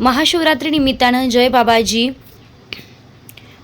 महाशिवरात्री निमित्तानं जय बाबाजी.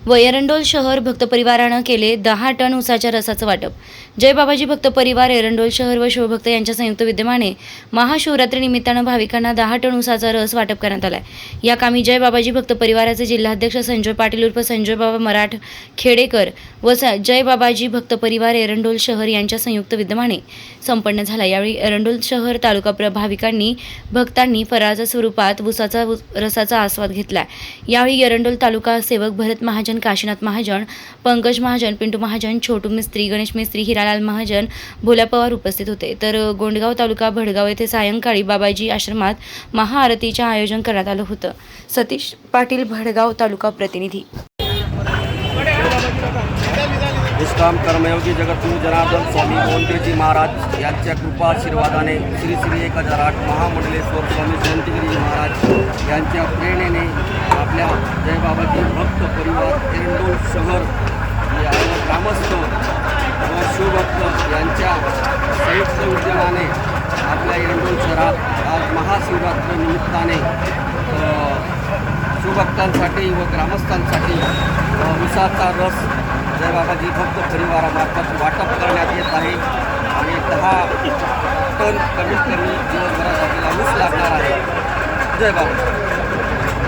व एरंडोल शहर भक्त परिवारानं केले दहा टन उसाच्या रसाचं वाटप. जय बाबाजी भक्त परिवार एरंडोल शहर व शिवभक्त यांच्या संयुक्त विद्यमाने महाशिवरात्री निमित्तानं भाविकांना दहा टन उसाचा रस वाटप करण्यात आलाय. या कामी जय बाबाजी भक्त परिवाराचे जिल्हाध्यक्ष संजय पाटील उर्फ संजय बाबा मराठ खेडेकर व स जय बाबाजी भक्त परिवार एरंडोल शहर यांच्या संयुक्त विद्यमाने संपन्न झाला. यावेळी एरंडोल शहर तालुका भाविकांनी भक्तांनी फराळाच्या स्वरूपात उसाचा रसाचा आस्वाद घेतला. यावेळी एरंडोल तालुका सेवक भरत महाजन काशीनाथ महाजन पंकज महाजन पिंटू महाजन छोटू मिस्त्री गणेश मिस्त्री हिरालाल महाजन भोला पवार उपस्थित होते. तर गोंडगाव तालुका भडगाव येथे सायंकाळी बाबाजी आश्रमात महाआरतीचे आयोजन करण्यात आलं होतं. सतीश पाटील भडगाव तालुका प्रतिनिधी. निष्काम कर्मयोगी जगद्गुरु जनार्दन स्वामी गोंडरेजी महाराज यांच्या कृपा आशीर्वादाने श्री श्री एक हजार आठ महामंडलेश्वर स्वामी जयंतीगिरी महाराज यांच्या प्रेरणेने आपल्या जयबाबाजी भक्त परिवार एरंडोल शहर या ग्रामस्थ व शिवभक्त यांच्या संयुक्त उद्यमाने आपल्या एरंडोल शहरात आज महाशिवरात्री निमित्ताने शिवभक्तांसाठी व ग्रामस्थांसाठी विसाचा उसाचा रस सहभागाची फक्त परिवारामार्फत वाटप करण्यात येत आहे. आणि दहा टन कमीत कमी दिवसभरासाठी आपल्याला ऊस लागणार आहे. जय बाबा.